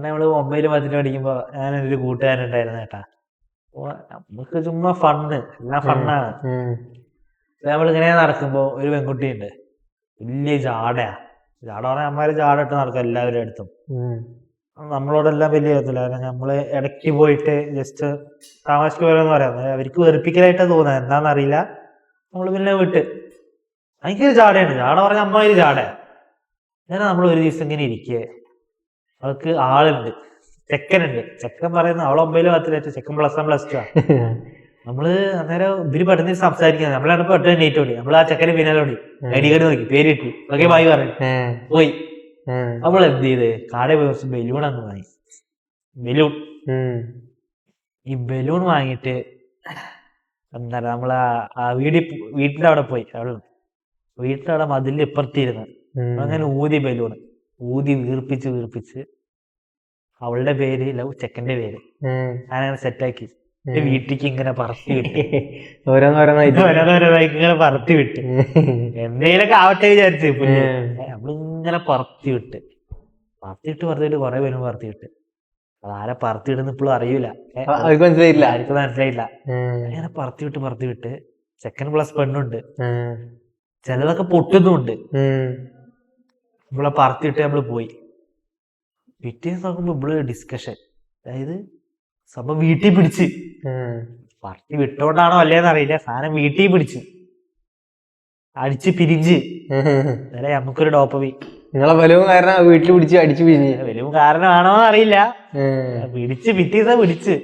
പണ്ട് നമ്മൾ ഒമ്പതിൽ പത്തിൽ പഠിക്കുമ്പോ ഞാൻ ഒരു കൂട്ടുകാരൻ ഉണ്ടായിരുന്നു കേട്ടാ അപ്പൊ നമുക്ക് ചുമ്മാ ഫണ്ണ് എല്ലാം ഫണ്ണാണ്. നമ്മളിങ്ങനെ നടക്കുമ്പോ ഒരു പെൺകുട്ടി ഉണ്ട് വലിയ ജാടയാ. ജാട പറഞ്ഞാൽ അമ്മമാര് ജാട ഇട്ട് നടക്കും എല്ലാവരും അടുത്തും. നമ്മളോടെല്ലാം വലിയ കാര്യത്തില്ല കാരണം നമ്മൾ ഇടയ്ക്ക് പോയിട്ട് ജസ്റ്റ് താമസിക്ക് പോലെന്ന് പറയാം. അവർക്ക് വെറുപ്പിക്കലായിട്ടാ തോന്നുന്നത്. എന്താണെന്നറിയില്ല നമ്മൾ പിന്നെ വിട്ട്. എനിക്കൊരു ജാടയാണ്. ജാട പറഞ്ഞ അമ്മമാര് ജാടയാ. ഞാൻ നമ്മൾ ഒരു ദിവസം ഇങ്ങനെ ഇരിക്കുക അവൾക്ക് ആളുണ്ട്. ചെക്കനുണ്ട്. ചെക്കൻ പറയുന്ന അവളെ ഒമ്പതിൽ പത്തിലേറ്റ് ചെക്കൻ പ്ലസ് വൺ പ്ലസ് ടു നമ്മൾ അന്നേരം ഇവർ പെട്ടെന്ന് സംസാരിക്കുന്നത്. നമ്മളാണ് പെട്ടെന്ന് നീറ്റ് ഓടി നമ്മൾ ആ ചെക്കന് പിന്നാലെ ഓടി ഐ ഡി കാർഡ് നോക്കി. പേര് കിട്ടി ഓക്കെ ബായി പറഞ്ഞു. പോയി. അവൾ നമ്മൾ എന്ത് ചെയ്ത്? കാടെ പോയി കുറച്ച് ബലൂൺ അന്ന് വാങ്ങി. ബലൂൺ ഈ ബലൂൺ വാങ്ങിയിട്ട് എന്താ പറയാ നമ്മൾ ആ വീടി വീട്ടിന്റെ അവിടെ പോയി അവിടെ വീട്ടിന്റെ അവിടെ മതിലിന്റെ ഇപ്പുറത്തിരുന്ന് അങ്ങനെ ഊതി ബലൂൺ ഊതി വീർപ്പിച്ച് വീർപ്പിച്ച്. അവളുടെ പേര് ലവ് ചെക്കന്റെ പേര്. ഞാനങ്ങനെ സെറ്റാക്കി എന്റെ വീട്ടിലേക്ക് ഇങ്ങനെ പറത്തി വിട്ട്. ഓരോന്നോരോന്നായിട്ട്. ഓരോന്നോരോന്നായി ഇങ്ങനെ പറത്തി വിട്ട്. എന്തേലൊക്കെ ആവട്ടെ വിചാരിച്ചു. നമ്മളിങ്ങനെ പറത്തി വിട്ട്. പറത്തിട്ട് പറത്തിയിട്ട് കുറെ പേരും പറത്തി വിട്ട്. അതാരെ പറത്തി വിടുന്ന ഇപ്പോഴും അറിയൂല. അവർക്ക് മനസ്സിലായില്ല. ആർക്കും മനസ്സിലായില്ല. അങ്ങനെ പറത്തി വിട്ട് പറത്തി വിട്ട്. സെക്കൻഡ് പ്ലസ് പെണ്ണുണ്ട്. ചിലതൊക്കെ പൊട്ടുന്നുണ്ട്. നമ്മളെ പറത്തിട്ട് നമ്മൾ പോയി. പിറ്റേന്ന് നോക്കുമ്പോ ഇവിടെ ഡിസ്കഷൻ അതായത് സംഭവം വീട്ടിൽ പിടിച്ച്. പാർട്ടി വിട്ടോണ്ടാണോ അല്ലേന്ന് അറിയില്ല. സാധനം വീട്ടിൽ പിടിച്ച്. അടിച്ച് പിരിഞ്ച് അല്ലെ നമുക്കൊരു ഡോപ്പമി നിങ്ങളെ വലവും കാരണം വീട്ടിൽ പിടിച്ച് അടിച്ചു പിരിഞ്ഞ്. വലവും കാരണമാണോ അറിയില്ല. പിടിച്ച് പിറ്റേന്ന് പിടിച്ച്.